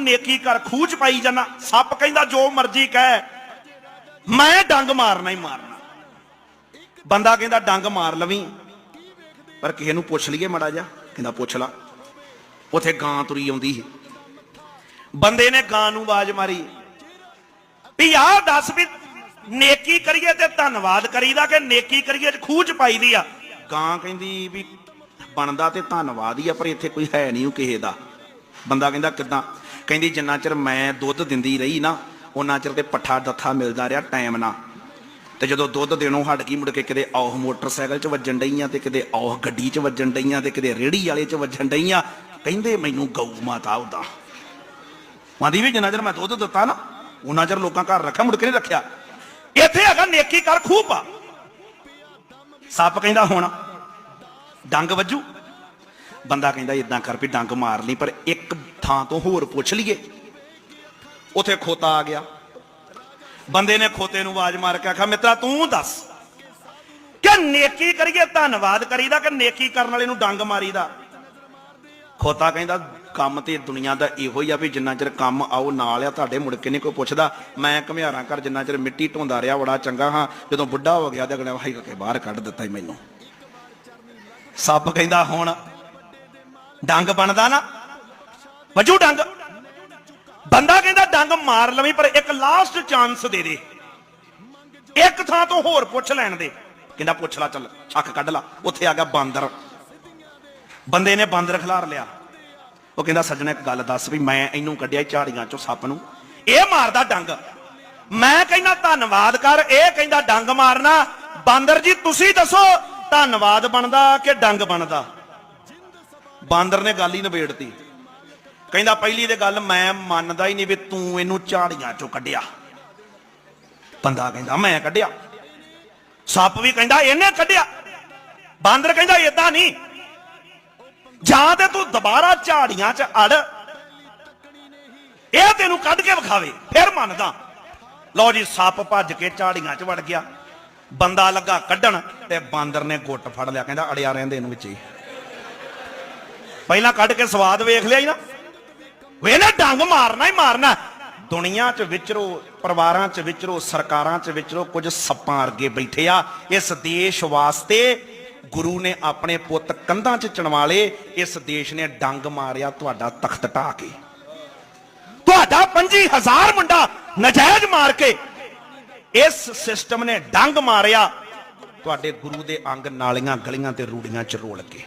ਨੇਕੀ ਕਰ ਖੂਚ ਪਾਈ ਜਾਣਾ ਸੱਪ ਕਹਿੰਦਾ, ਜੋ ਮਰਜ਼ੀ ਕਹਿ। ਮੈਂ ਡੰਗ ਮਾਰਨਾ ਹੀ ਮਾਰਨਾ। ਬੰਦਾ ਕਹਿੰਦਾ, ਡੰਗ ਮਾਰ ਲਵੀਂ। ਪਰ ਕਿਸੇ ਨੂੰ ਪੁੱਛ ਲਈਏ ਮੜਾ ਜਾ ਕਹਿੰਦਾ, ਪੁੱਛ ਲਾ। ਉਥੇ ਗਾਂ ਤੁਰੀ ਆਉਂਦੀ ਸੀ। ਬੰਦੇ ਨੇ ਗਾਂ ਨੂੰ ਆਵਾਜ਼ ਮਾਰੀ। ਵੀ ਆਹ ਦੱਸ ਵੀ ਨੇਕੀ ਕਰੀਏ ਤੇ ਧੰਨਵਾਦ ਕਰੀਦਾ ਕਿ ਨੇਕੀ ਕਰੀਏ ਚ ਖੂਚ ਪਾਈਦੀ ਆ? ਗਾਂ ਕਹਿੰਦੀ ਵੀ ਬਣਦਾ ਤੇ ਧੰਨਵਾਦ ਹੀ ਆ, ਪਰ ਇੱਥੇ ਕੋਈ ਹੈ ਨਹੀਂ ਉਹ ਕਿਸੇ ਦਾ। ਬੰਦਾ ਕਹਿੰਦਾ, ਕਿਦਾਂ? ਕਹਿੰਦੀ, ਜਿੰਨਾ ਚਿਰ ਮੈਂ ਦੁੱਧ ਦਿੰਦੀ ਰਹੀ ਨਾ, ਉਹਨਾਂ ਚਿਰ ਤੇ ਪੱਠਾ ਦੱਥਾ ਮਿਲਦਾ ਰਿਹਾ ਟਾਈਮ ਨਾਲ। ਤੇ ਜਦੋਂ ਦੁੱਧ ਦੇਣੋਂ ਹਟ ਗਈ, ਮੁੜ ਕੇ ਕਿਤੇ ਔਹ ਮੋਟਰਸਾਈਕਲ 'ਚ ਵੱਜਣ ਡਈਆਂ ਤੇ ਕਿਤੇ ਔਹ ਗੱਡੀ 'ਚ ਵੱਜਣ ਡਈਆਂ ਤੇ ਕਿਤੇ ਰੇੜੀ ਵਾਲੇ 'ਚ ਵੱਜਣ ਡਈਆਂ, ਕਹਿੰਦੇ ਮੈਨੂੰ ਗਊ ਮਾਤਾ ਉਹਦਾ। ਮਾਦੀ ਵੀ ਜਿੰਨਾ ਚਿਰ ਮੈਂ ਦੁੱਧ ਦਿੱਤਾ ਨਾ, ਉਹਨਾਂ ਚਿਰ ਲੋਕਾਂ ਘਰ ਰੱਖਿਆ, ਮੁੜ ਕੇ ਨਹੀਂ ਰੱਖਿਆ। ਇੱਥੇ ਹੈਗਾ ਨੇਕੀ ਕਰ ਖੂਹ ਸੱਪ ਕਹਿੰਦਾ, ਹੋਣਾ ਡੰਗ ਵੱਜੂ। ਬੰਦਾ ਕਹਿੰਦਾ ਇਦਾਂ ਕਰ ਵੀ ਡੰਗ ਮਾਰ ਲਈ, ਪਰ ਇੱਕ ਥਾਂ ਤੋਂ ਹੋਰ ਪੁੱਛ ਲਈਏ। ਉਥੇ ਖੋਤਾ ਆ ਗਿਆ। ਬੰਦੇ ਨੇ ਖੋਤੇ ਨੂੰ ਆਵਾਜ਼ ਮਾਰ ਕੇ ਆਖਿਆ, ਮਿੱਤਰਾ, ਤੂੰ ਦੱਸ ਕਿ ਨੇਕੀ ਕਰੀਏ, ਧੰਨਵਾਦ ਕਰੀਦਾ ਕਿ ਨੇਕੀ ਕਰਨ ਵਾਲੇ ਨੂੰ ਡੰਗ ਮਾਰੀਦਾ? ਖੋਤਾ ਕਹਿੰਦਾ, ਕੰਮ ਤੇ ਦੁਨੀਆ ਦਾ ਇਹੋ ਹੀ ਆ ਵੀ ਜਿੰਨਾ ਚਿਰ ਕੰਮ ਆਓ ਨਾਲ ਆ, ਤੁਹਾਡੇ ਮੁੜ ਕੇ ਨਹੀਂ ਕੋਈ ਪੁੱਛਦਾ। ਮੈਂ ਘਮਿਆਰਾਂ ਕਰ ਜਿੰਨਾ ਚਿਰ ਮਿੱਟੀ ਢੋਂਦਾ ਰਿਹਾ, ਬੜਾ ਚੰਗਾ ਹਾਂ। ਜਦੋਂ ਬੁੱਢਾ ਹੋ ਗਿਆ ਤੇ ਅਗਲੇ ਵਾਹੀ ਕਰਕੇ ਬਾਹਰ ਕੱਢ ਦਿੱਤਾ ਹੀ ਮੈਨੂੰ। ਸੱਪ ਕਹਿੰਦਾ, ਹੁਣ ਡੰਗ ਬਣਦਾ ਨਾ ਵੱਜੂ ਡੰਗ। ਬੰਦਾ ਕਹਿੰਦਾ ਡੰਗ ਮਾਰ ਲਵੀਂ, ਪਰ ਇੱਕ ਲਾਸਟ ਚਾਂਸ ਦੇ ਦੇ। ਇੱਕ ਥਾਂ ਤੋਂ ਹੋਰ ਪੁੱਛ ਲੈਣ ਦੇ। ਕਹਿੰਦਾ ਪੁੱਛ ਲੈ, ਚੱਲ, ਛੱਕ ਕੱਢ ਲਾ। ਉੱਥੇ ਆ ਗਿਆ ਬਾਂਦਰ। ਬੰਦੇ ਨੇ ਬਾਂਦਰ ਖਿਲਾਰ ਲਿਆ। ਉਹ ਕਹਿੰਦਾ, ਸੱਜਣਾ, ਇੱਕ ਗੱਲ ਦੱਸ ਵੀ ਮੈਂ ਇਹਨੂੰ ਕੱਢਿਆ ਝਾੜੀਆਂ ਚੋਂ ਸੱਪ ਨੂੰ। ਇਹ ਮਾਰਦਾ ਡੰਗ। ਮੈਂ ਕਹਿੰਦਾ, ਧੰਨਵਾਦ ਕਰ, ਇਹ ਕਹਿੰਦਾ ਡੰਗ ਮਾਰਨਾ। ਬਾਂਦਰ ਜੀ, ਤੁਸੀਂ ਦੱਸੋ, ਧੰਨਵਾਦ ਬਣਦਾ ਕਿ ਡੰਗ ਬਣਦਾ? ਬਾਂਦਰ ਨੇ ਗੱਲ ਹੀ ਨਿਬੇੜਤੀ। ਕਹਿੰਦਾ ਪਹਿਲੀ ਤੇ ਗੱਲ ਮੈਂ ਮੰਨਦਾ ਹੀ ਨਹੀਂ ਵੀ ਤੂੰ ਇਹਨੂੰ ਝਾੜੀਆਂ ਚੋਂ ਕੱਢਿਆ। ਬੰਦਾ ਕਹਿੰਦਾ ਮੈਂ ਕੱਢਿਆ। ਸੱਪ ਵੀ ਕਹਿੰਦਾ ਇਹਨੇ ਕੱਢਿਆ। ਬਾਂਦਰ ਕਹਿੰਦਾ ਇਦਾਂ ਨਹੀਂ। ਜਾਂ ਤੇ ਤੂੰ ਦੁਬਾਰਾ ਝਾੜੀਆਂ 'ਚ ਅੜ। ਇਹ ਤੈਨੂੰ ਕੱਢ ਕੇ ਵਿਖਾਵੇ, ਫਿਰ ਮੰਨਦਾ। ਲਓ ਜੀ, ਸੱਪ ਭੱਜ ਕੇ ਝਾੜੀਆਂ 'ਚ ਵੜ ਗਿਆ। ਬੰਦਾ ਲੱਗਾ ਕੱਢਣ ਤੇ ਬਾਂਦਰ ਨੇ ਗੁੱਟ ਫੜ ਲਿਆ। ਕਹਿੰਦਾ ਅੜਿਆ ਰਹਿੰਦੇ ਇਹਨੂੰ ਵਿੱਚ ਹੀ। ਪਹਿਲਾਂ ਕੱਢ ਕੇ ਸਵਾਦ ਵੇਖ ਲਿਆ ਹੀ ਨਾ। ਵੇ ਨਾ ਡੰਗ ਮਾਰਨਾ ਹੀ ਮਾਰਨਾ। ਦੁਨੀਆ 'ਚ ਵਿਚਰੋ, ਪਰਿਵਾਰਾਂ 'ਚ ਵਿਚਰੋ, ਸਰਕਾਰਾਂ 'ਚ ਵਿਚਰੋ, ਕੁਝ ਸੱਪਾਂ ਅਰਗੇ ਬੈਠੇ ਆ। ਇਸ ਦੇਸ਼ ਵਾਸਤੇ ਗੁਰੂ ਨੇ ਆਪਣੇ ਪੁੱਤ ਕੰਧਾਂ 'ਚ ਚਣਵਾਲੇ ਇਸ ਦੇਸ਼ ਨੇ ਡੰਗ ਮਾਰਿਆ ਤੁਹਾਡਾ ਤਖਤ ਢਾ ਕੇ। ਤੁਹਾਡਾ 25000 ਮੁੰਡਾ ਨਜਾਇਜ਼ ਮਾਰ ਕੇ ਇਸ ਸਿਸਟਮ ਨੇ ਡੰਗ ਮਾਰਿਆ। ਤੁਹਾਡੇ ਗੁਰੂ ਦੇ ਅੰਗ ਨਾਲੀਆਂ ਗਲੀਆਂ ਤੇ ਰੂੜੀਆਂ 'ਚ ਰੋਲ ਕੇ।